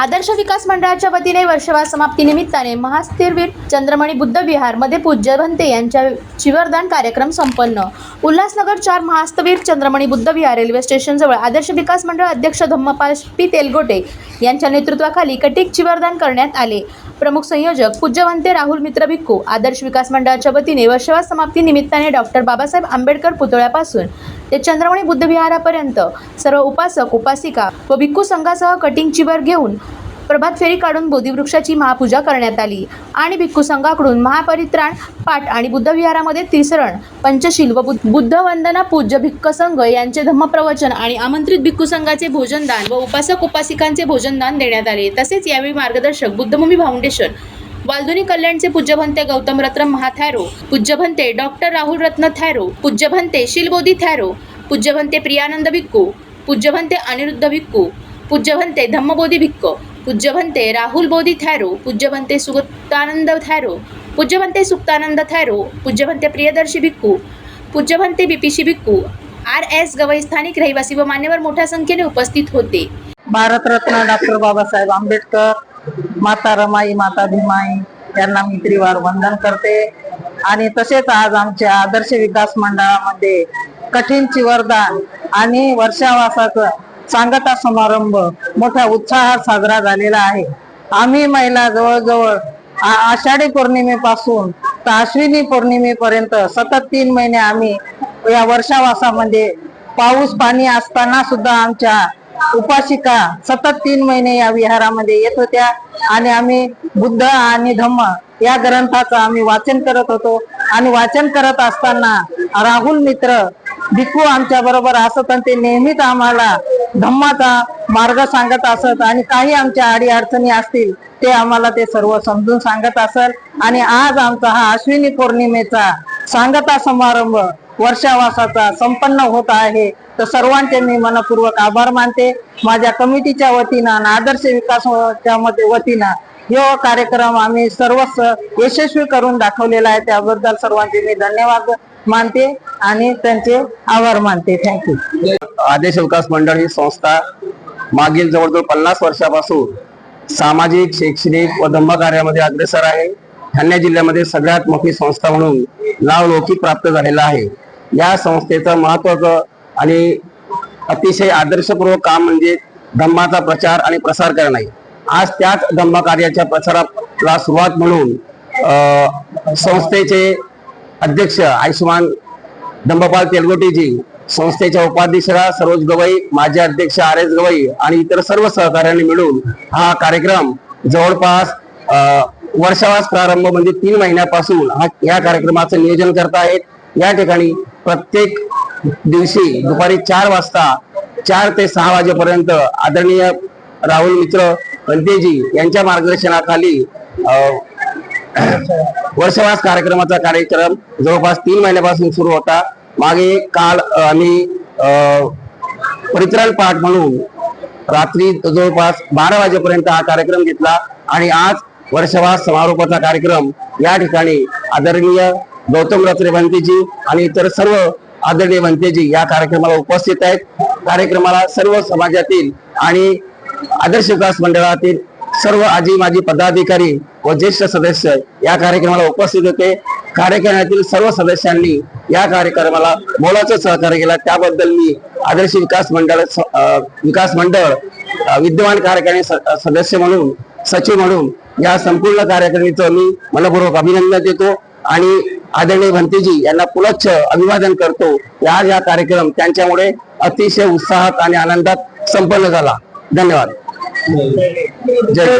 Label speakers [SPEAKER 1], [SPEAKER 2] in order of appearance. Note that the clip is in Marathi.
[SPEAKER 1] आदर्श विकास मंडळाच्या वतीने वर्षवार समाप्ती निमित्ताने महास्थिरवीर चंद्रमणी बुद्ध विहारमध्ये पूज्य भंते यांच्या चिवरदान कार्यक्रम संपन्न. उल्हासनगर चार महास्तवीर चंद्रमणी बुद्ध विहार रेल्वे स्टेशनजवळ आदर्श विकास मंडळ अध्यक्ष धम्मपाल पी तेलगोटे यांच्या नेतृत्वाखाली कटिक चिवरदान करण्यात आले. प्रमुख संयोजक पूज्यवंते राहुल मित्र भिक्खू आदर्श विकास मंडळाच्या वतीने वर्षवार समाप्ती निमित्ताने डॉक्टर बाबासाहेब आंबेडकर पुतळ्यापासून ते चंद्रमणी बुद्धविहारापर्यंत सर्व उपासक उपासिका व भिक्खू संघासह कटिंग चिवर घेऊन प्रभात फेरी काढून बोधिवृक्षाची महापूजा करण्यात आली. आणि भिक्खू संघाकडून महापरित्राण पाठ आणि बुद्धविहारामध्ये तिसरण पंचशील व बुद्ध वंदना पूज्य भिक्ख संघ यांचे धम्मप्रवचन आणि आमंत्रित भिक्खू संघाचे भोजनदान व उपासक उपासिकांचे भोजनदान देण्यात आले. तसेच यावेळी मार्गदर्शक बुद्धभूमी फाउंडेशन वालधुनी कल्याणचे पूज्यभंते गौतम रत्न महाथॅरो पूज्यभंते डॉक्टर राहुल रत्न थॅरो पूज्यभंते शिलबोधी थॅरो पूज्यभंते प्रियानंद भिक्कू पूज्यभंते अनिरुद्ध भिक्कू पूज्यभंते धम्मबोधी भिक्क पूज्यभंते राहुल बोधी थॅरो पूज्यभंते सुगतानंद थॅरो पूज्यभंते सुक्तानंद थॅरो पूज्यभंते प्रियदर्शी भिक्कू पूज्यभंते बिपिशी भिक्कू आर एस गवई स्थानिक रहिवासी व मान्यवर मोठ्या संख्येने उपस्थित होते.
[SPEAKER 2] भारतरत्न डॉक्टर बाबासाहेब आंबेडकर माता रमाई माता भीमाई यांना मी त्रिवार वंदन करते. आणि तसेच आज आमच्या आदर्श विकास मंडळामध्ये कठीण चिवरदान आणि वर्षावासाचा सांगता समारंभ मोठ्या उत्साहात साजरा झालेला आहे. आम्ही महिला जवळजवळ आ- आषाढी पौर्णिमेपासून तर अश्विनी पौर्णिमेपर्यंत सतत तीन महिने आम्ही या वर्षावासामध्ये पाऊस पाणी असताना सुद्धा आमच्या उपासिका सतत तीन महिने या विहारामध्ये येत होत्या आणि आम्ही बुद्ध आणि धम्म या ग्रंथाचं आम्ही वाचन करत होतो. आणि वाचन करत असताना राहुल मित्र भिकू आमच्या बरोबर असत आणि ते नेहमीच आम्हाला धम्माचा मार्ग सांगत असत आणि काही आमच्या अडी अडचणी असतील ते आम्हाला ते सर्व समजून सांगत असत आणि आज आमचा हा अश्विनी पौर्णिमेचा सांगता समारंभ वर्षावासाचा संपन्न होत आहे. तर सर्वांचे मी मनपूर्वक आभार मानते. माझ्या कमिटीच्या वतीनं आणि आदर्श विकासाच्या वतीनं हे कार्यक्रम आम्ही सर्वच यशस्वी करून दाखवलेला आहे. त्याबद्दल सर्वांचे मी धन्यवाद मानते आणि त्यांचे आभार मानते. थँक्यू
[SPEAKER 3] आदेश विकास मंडळ ही संस्था मागील जवळजवळ पन्नास वर्षापासून सामाजिक शैक्षणिक व धम्म कार्यामध्ये अग्रेसर आहे. ठाणे जिल्ह्यामध्ये सगळ्यात मोठी संस्था म्हणून नाव लौकिक प्राप्त झालेला आहे. या संस्थेचं महत्वाचं आणि अतिशय आदर्शपूर्वक काम म्हणजे धम्माचा प्रचार आणि प्रसार करणे आहे. आज त्याच धम्म कार्याच्या प्रसाराला सुरुवात म्हणून संस्थेचे अध्यक्ष आयुष्मान धम्मपाल तेलगोटेजी संस्थेच्या उपाध्यक्षरा सरोज गवई माजी अध्यक्ष आर एस गवई आणि इतर सर्व सहकार्यांनी मिळून हा कार्यक्रम जवळपास वर्षावास प्रारंभ म्हणजे तीन महिन्यापासून हा या कार्यक्रमाचं नियोजन करत आहेत या ठिकाणी प्रत्येक दिवशी दुपारी चार वाजता चार ते सहा वाजेपर्यंत आदरणीय राहुल मित्र पंतेजी यांच्या मार्गदर्शनाखाली वर्षवास कार्यक्रमाचा कार्यक्रम जवळपास तीन महिन्यापासून सुरू होता. मागे काल आम्ही अ, परित्राण पाठ म्हणून रात्री जवळपास बारा वाजेपर्यंत हा कार्यक्रम घेतला आणि आज वर्षवास समारोपाचा कार्यक्रम या ठिकाणी आदरणीय गौतम रत्रे भंतेजी आणि इतर सर्व आदरणीय मंत्रीजी या कार्यक्रमाला उपस्थित आहेत. कार्यक्रमाला सर्व समाजातील आणि आदर्श विकास मंडळातील सर्व आजी माजी पदाधिकारी व ज्येष्ठ सदस्य या कार्यक्रमाला उपस्थित होते. कार्यक्रमातील सर्व सदस्यांनी या कार्यक्रमाला मोलाचं सहकार्य केला. त्याबद्दल मी आदर्श विकास मंडळ स- विकास मंडळ विद्यमान कार्यकारिणी स- सदस्य म्हणून सचिव म्हणून या संपूर्ण कार्यकारिणीचं मी मनपूर्वक अभिनंदन देतो. आणि आदरणीय भंतेजी यांना पुनश्च अभिवादन करतो. या या कार्यक्रम त्यांच्यामुळे अतिशय उत्साहात आणि आनंदात संपन्न झाला. धन्यवाद. जय.